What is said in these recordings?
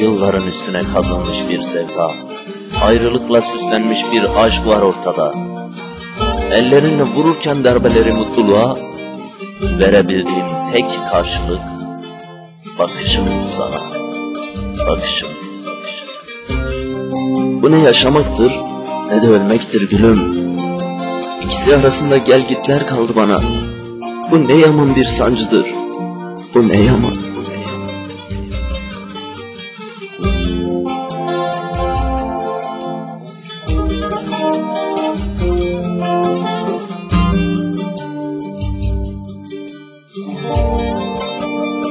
Yılların üstüne kazanmış bir sevda. Ayrılıkla süslenmiş bir aşk var ortada. Ellerinle vururken darbeleri mutluluğa verebildiğim tek karşılık bakışım sana. Bakışım. Bu ne yaşamaktır ne de ölmektir gülüm. İkisi arasında gel gitler kaldı bana. Bu ne yaman bir sancıdır. Bu ne yaman,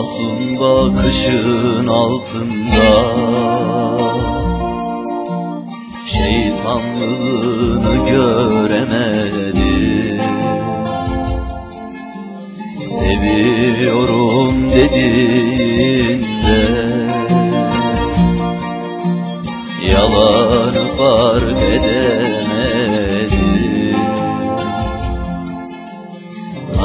Masum bakışın altında. Şeytanlığını göremedim Seviyorum dediğinde. Yalanı fark edemedim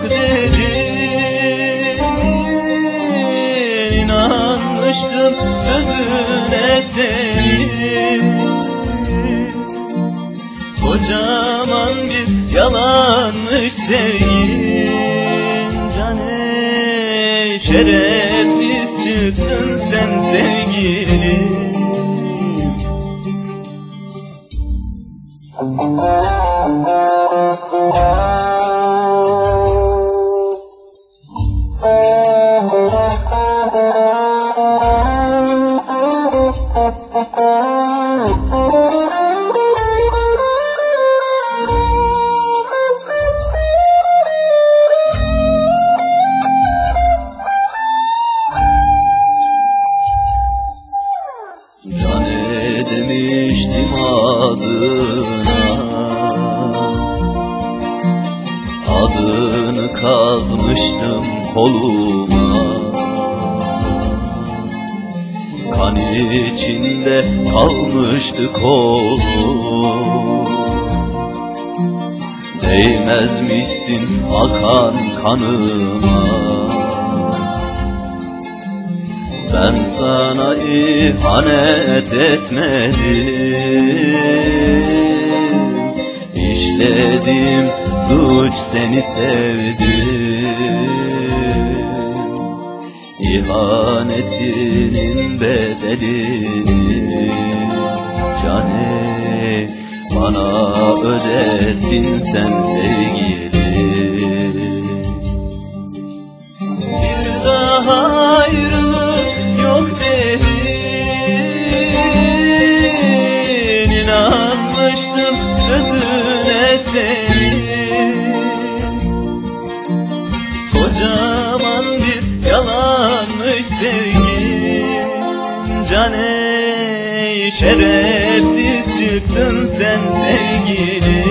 yok dedin İnanmıştım sözüne senin Kocaman bir yalanmış sevgin Cane şerefsiz çıktın sen sevgilim Cane demiştim adına. Adını kazmıştım koluma Kan içinde kalmıştı kolum Değmezmişsin akan kanıma. Ben sana ihanet etmedim. İşledim suç seni sevdim İhanetinin bedelini cane Bana ödettin sen sevgili. Bir daha ayrılık yok dedin İnanmıştım sözüne senin. Kocaman bir yalanmış sevgin Cane şerefsiz çıktın sen sevgilim